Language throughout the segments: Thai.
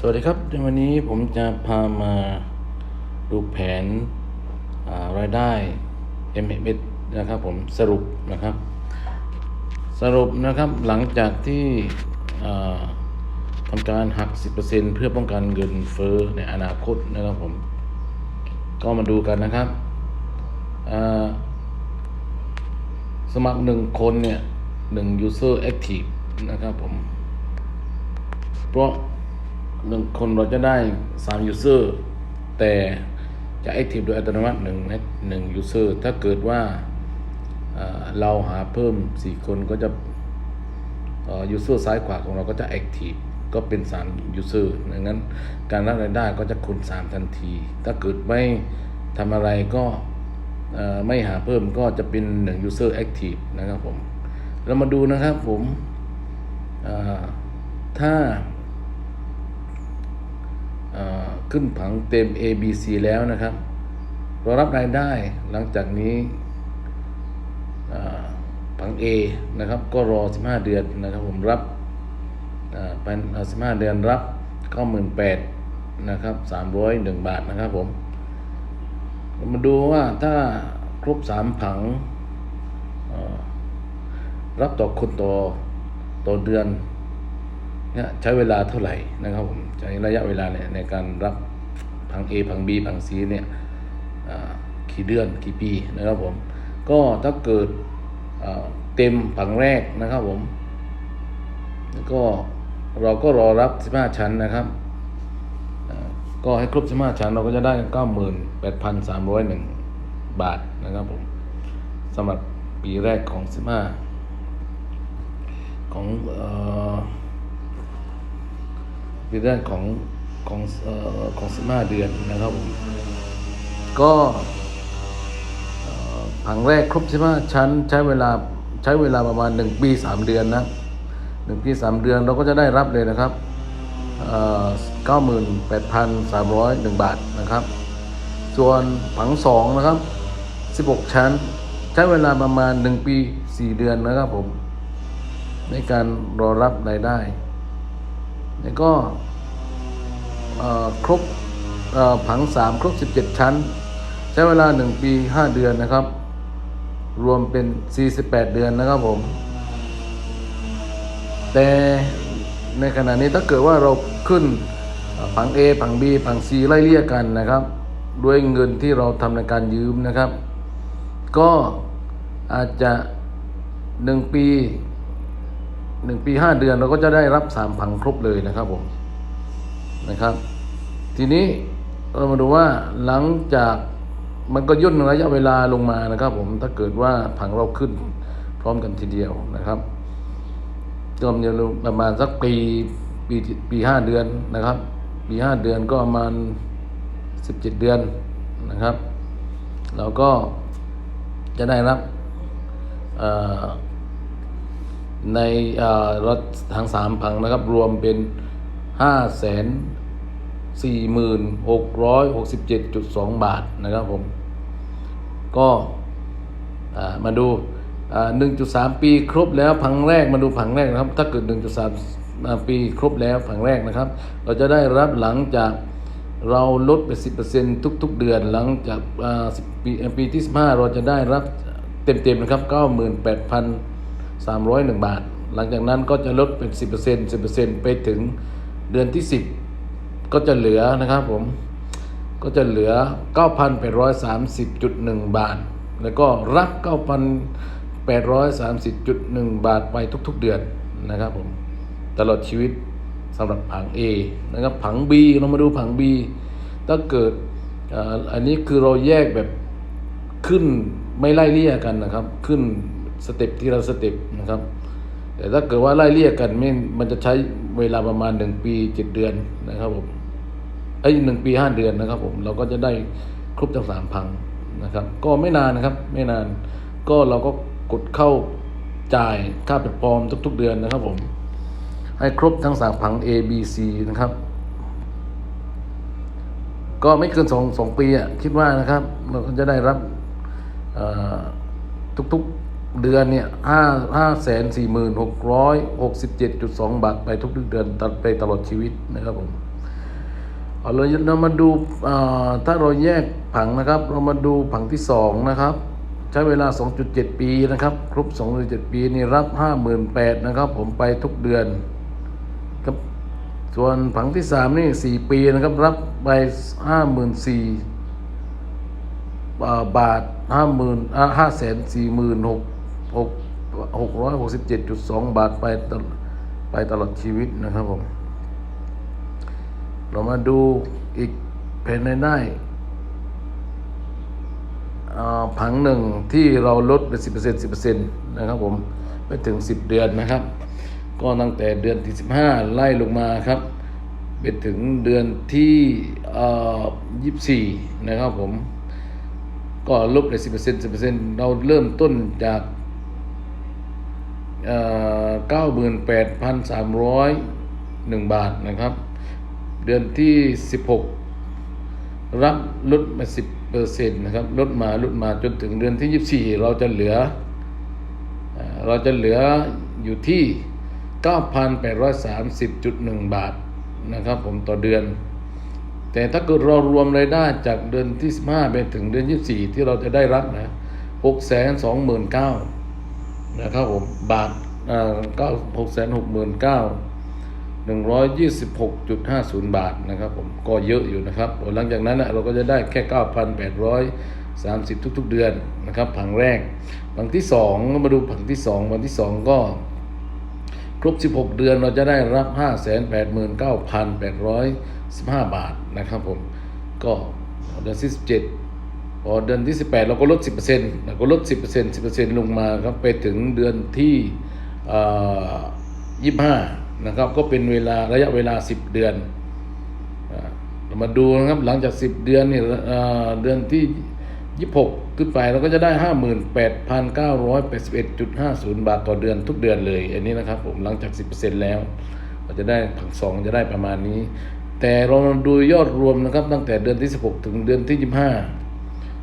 สวัสดีครับในวันนี้ผมจะพามาดูแผนรายได้ m m s นะครับผมสรุปนะครับ สรุปนะครับหลังจากที่ทำการหัก 10%เพื่อป้องกันเงินเฟ้อในอนาคตนะครับผม ก็มาดูกันนะครับ สมัครหนึ่งคนเนี่ยหนึ่ง user active นะครับผม เพราะ หนึ่งคนเราจะได้สาม user แต่จะ active โดยอัตโนมัติหนึ่งหนึ่ง user ถ้าเกิดว่าเราหาเพิ่มสี่คนก็จะเอ่อ user ซ้ายขวาของเราก็จะ active ก็เป็นสาม user ดังนั้นการรับรายได้ก็จะคูณสามทันที ถ้าเกิดไม่ทำอะไรก็ไม่หาเพิ่มก็จะเป็นหนึ่ง user active นะครับผม เรามาดูนะครับผมถ้า ขึ้นผังเต็ม A B C แล้วนะครับเรารับรายได้หลังจากนี้ผัง A นะครับ ก็รอ 15 เดือนนะครับ ผมรับเป็น15 เดือนรับ98,000นะครับ301บาทนะครับผม มาดูว่าถ้าครบ3ผังรับต่อคนต่อต่อเดือน เนี่ยใช้เวลาเท่าไหร่นะครับผมใช้ระยะเวลาเนี่ยในการรับพัง A พัง B พัง C เนี่ยกี่เดือนกี่ปีนะครับผมก็ถ้าเกิดเต็มผังแรกนะครับผมแล้วก็เราก็รอรับ 15 ชั้นนะครับก็ให้ครบ 15 ชั้นเราก็จะได้ 98,301 บาทนะครับผมสำหรับปีแรกของ 15 ของเอ่อ ในเรื่องของของออของสิบห้าเดือนนะครับผมก็ผังแรกครบสิบห้าชั้นใช้เวลาใช้เวลาประมาณหนึ่งปีสามเดือนนะหนึ่งปีสามเดือนเราก็จะได้รับเลยนะครับเก้าหมื่นแปดพันสามร้อยหนึ่งบาทนะครับ ส่วนผังสองนะครับสิบหกชั้น ใช้เวลาประมาณหนึ่งปีสี่เดือนนะครับผม ในการรอรับรายได้ แล้วก็ครบผังสามครบ 17 ชั้น ใช้เวลา 1 ปี 5 เดือนนะครับ รวมเป็น 48 เดือนนะครับผม แต่ในขณะนี้ถ้าเกิดว่าเราขึ้นผัง A ผัง B ผัง C ไล่เลี่ยกันนะครับ ด้วยเงินที่เราทำในการยืมนะครับ ก็อาจจะ 1 ปี หนึ่งปีห้าเดือนเราก็จะได้รับสามผังครบเลยนะครับผมนะครับ ทีนี้เรามาดูว่าหลังจากมันก็ย่นระยะเวลาลงมานะครับ ผมถ้าเกิดว่าผังเราขึ้นพร้อมกันทีเดียวนะครับก็จะประมาณสักปีปีปีห้าเดือนนะครับ ปีห้าเดือนก็ประมาณสิบเจ็ดเดือนนะครับเราก็จะได้รับเอ่อ ในรถทั้งสามผังนะครับ รวมเป็นห้าแสนสี่หมื่นหกร้อยหกสิบเจ็ดจุดสองบาทนะครับผม ก็มาดูหนึ่งจุดสามปีครบแล้วผังแรกมาดูผังแรกนะครับ ถ้าเกิดหนึ่งจุดสามปีครบแล้วผังแรกนะครับ เราจะได้รับหลังจากเราลดไป 10%ทุก ๆ เดือนหลังจากปีปีที่ 15 เราจะได้รับเต็ม ๆ นะครับ 98,000 301 บาท หลังจากนั้นก็จะลดเป็น 10% 10%ไปถึงเดือนที่ 10 ก็จะเหลือนะครับผม ก็จะเหลือ 9,830.1 บาท แล้วก็รับ 9,830.1 บาทไปทุกๆเดือนนะครับผม ตลอดชีวิตสำหรับผัง A นะครับ ผัง B เรามาดูผัง B ถ้าเกิดอันนี้คือเราแยกแบบขึ้นไม่ไล่เลี่ยกันนะครับ ขึ้น สเต็ปที่เราสเต็ปนะครับ แต่ถ้าเกิดว่าไล่เลี่ยกันไม่มันจะใช้เวลาประมาณหนึ่งปีเจ็ดเดือนนะครับผมไอ้หนึ่งปีห้าเดือนนะครับ ผมเราก็จะได้ครบทั้งสามพังนะครับ ก็ไม่นานนะครับ ไม่นาน ก็เราก็กดเข้าจ่ายค่าแพลตฟอร์มทุก ๆ เดือนนะครับ ผม ให้ครบทั้งสามพัง A B C นะครับ ก็ไม่เกินสองสองปีอะคิดว่านะครับ เราก็จะได้รับทุกๆ เดือนเนี่ยห้าห้าแสนสี่หมื่นหกร้อยหกสิบเจ็ดจุดสองบาทไปทุกเดือนตัดไปตลอดชีวิตนะครับผมเอาเราเรามาดูถ้าเราแยกผังนะครับ เรามาดูผังที่สองนะครับ ใช้เวลา 2.7 ปีนะครับ ครบ 2.7 ปีนี่รับ 58,000นะครับ ผมไปทุกเดือนครับส่วนผังที่สามนี่สี่ปีนะครับ รับไปห้าหมื่นสี่บาทห้าหมื่ นห้าแสนสี่หมื่นหกร้อยหกสิบเจ็ดจุดสองบาทไปตลไปตลอดชีวิตนะครับผม เรามาดูอีกแผ่นในได้ผังหนึ่งที่เราลดไปสิบเปอร์เซ็นต์สิบเปอร์เซ็นต์นะครับผมไปถึงสิบเดือนนะครับ ก็ตั้งแต่เดือนที่สิบห้าไล่ลงมาครับ ไปถึงเดือนที่ยี่สิบสี่นะครับผม ก็ลบไปสิบเปอร์เซ็นต์สิบเปอร์เซ็นต์เราเริ่มต้นจาก เก้าหมื่นแปดพันสามร้อยหนึ่งบาทนะครับ เดือนที่สิบหกรับลดมาสิบเปอร์เซ็นต์นะครับลดมาลดมาจนถึงเดือนที่ยี่สิบสี่เราจะเหลือเอ่อเราจะเหลืออยู่ที่ 9,830.1 บาทนะครับผมต่อเดือน แต่ถ้าเกิดเรารวมรายได้จากเดือนที่ 15 ไปถึงเดือน 24 ที่เราจะได้รับนะ 629,000 นะครับผมบาทอ่า669,000 126.50บาทนะครับผมก็เยอะอยู่นะครับหลังจากนั้นนะเราก็จะได้แค่9,830ทุก ๆ เดือนนะครับผังแรกผังที่2ก็มาดูผังที่2ผังที่2ก็ครบ 16 เดือนเราจะได้รับ 589,815 บาทนะครับผม ก็เดือนที่17 พอเดือนที่ 18 เราก็ลด 10%เราก็ลด 10% 10%ลงมาครับไปถึงเดือนที่เอ่อ25 นะครับ ก็เป็นเวลาระยะเวลา 10 เดือนเรามาดูนะครับหลังจาก 10 เดือนนี่เอ่อเดือนที่ 26 ขึ้นไปเราก็จะได้ 58,981.50 บาทต่อเดือนทุกเดือนเลย อันนี้นะครับผมหลังจาก 10%แล้วเราจะได้ผังสองจะได้ประมาณนี้ แต่เราดูยอดรวมนะครับตั้งแต่เดือนที่ 16 ถึงเดือนที่ 25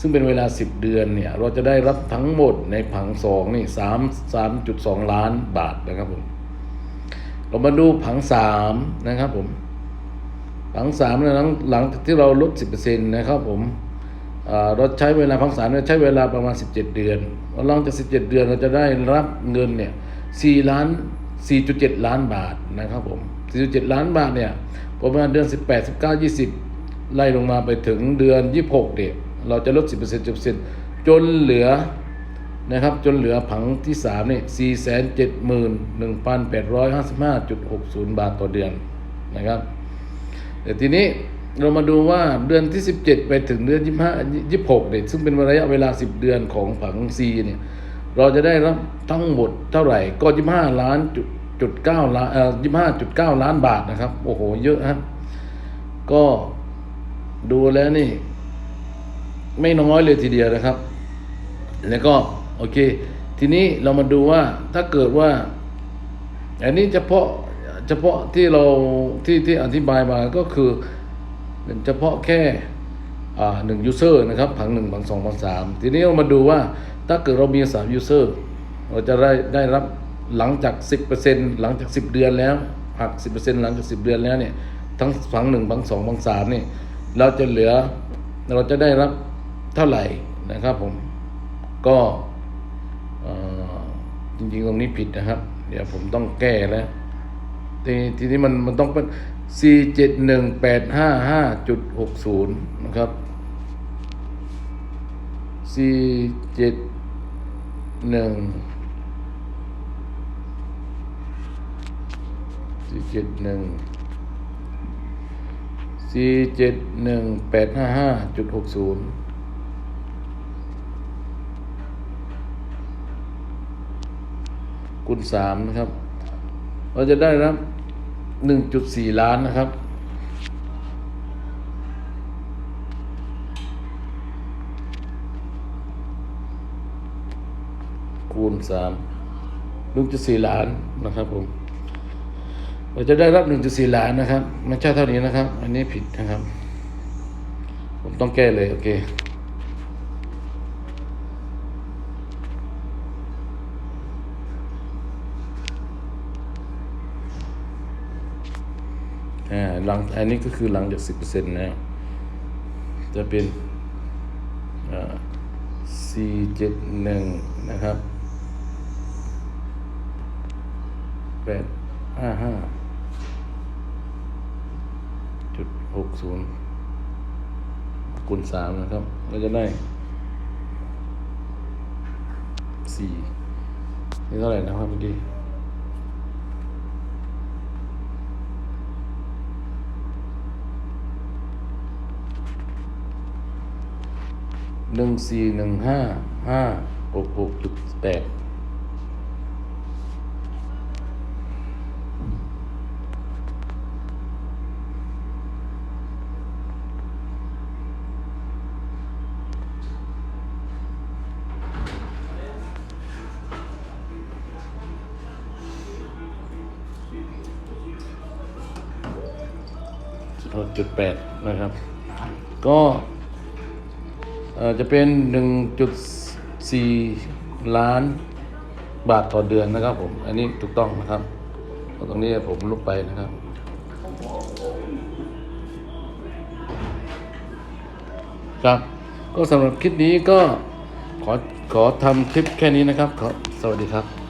ซึ่งเป็นเวลา 10 เดือนเนี่ยเราจะได้รับทั้งหมดในผังสองนี่3 3.2ล้านบาทนะครับผมเรามาดูผังสามนะครับผมผังสามเนี่ยหลังหลังจากที่เราลด 10%นะครับผมเราใช้เวลาผังสามใช้เวลาประมาณ 17 เดือนหลังจาก 17 เดือนเราจะได้รับเงินเนี่ย4ล้าน 4.7 ล้านบาทนะครับผม 4.7 ล้านบาทเนี่ยประมาณเดือน 18 19 20 ไล่ลงมาไปถึงเดือน 26เนี่ย เราจะลด 10% 10%จนเหลือนะครับ จนเหลือผังที่3นี่471,855.60 บาทต่อเดือนนะครับ แต่ทีนี้เรามาดูว่าเดือนที่ 17 ไปถึงเดือน 25 26เนี่ยซึ่งเป็นระยะเวลา 10 เดือนของผัง C เนี่ยเราจะได้รับทั้งหมดเท่าไหร่ก็ 25 ล้านจุดจุดเก้าล้านเอ่อ25.9ล้านบาทนะครับ โอ้โห เยอะครับก็ดูแล้วนี่ ไม่น้อยเลยทีเดียวนะครับ แล้วก็โอเค ทีนี้เรามาดูว่าถ้าเกิดว่า อันนี้เฉพาะเฉพาะที่เราที่ที่อธิบายมาก็คือเฉพาะแค่หนึ่งยูเซอร์นะครับผังหนึ่งผังสองผังสามทีนี้เรามาดูว่าถ้าเกิดเรามีสามยูเซอร์เราจะได้ได้รับหลังจากสิบเปอร์เซ็นหลังจากสิบเดือนแล้วหักสิบเปอร์เซ็นหลังจากสิบเดือนแล้วเนี่ยทั้งผังหนึ่งผังสองผังสามนี่เราจะเหลือเราจะได้รับ เท่าไหร่นะครับผมก็จริงๆตรงนี้ผิดนะครับ เดี๋ยวผมต้องแก้แล้วทีทีนี้มันมันต้องเป็น c 7 1 8 5 5 6 0 นะครับ c 7 1 c 7 1 c 7 1 8 5 5 6 0 คูณสามนะครับ เราจะได้รับหนึ่งจุดสี่ล้านนะครับ คูณสามหนึ่งจุดสี่ล้านนะครับผมเราจะได้รับหนึ่งจุดสี่ล้านนะครับไม่ใช่เท่านี้นะครับ อันนี้ผิดนะครับ ผมต้องแก้เลย โอเค หลังอันนี้ก็คือหลังจากสิบเปอร์เซ็นต์นะ จะเป็นสี่เจ็ดหนึ่งนะครับแปดห้าห้าจุดหกศูนย์คูณสามนะครับ ก็จะได้สี่นี่เท่าไหร่นะครับเมื่อกี้ หนึ่งสี่หนึ่งห้าห้าหกหกจุดแปดจุดแปดนะครับ ก็ จะเป็น 1.4 ล้านบาทต่อเดือนนะครับผม อันนี้ถูกต้องนะครับ ตรงนี้ผมลบไปนะครับ ครับ ก็สำหรับคลิปนี้ก็ขอขอทำคลิปแค่นี้นะครับขอสวัสดีครับ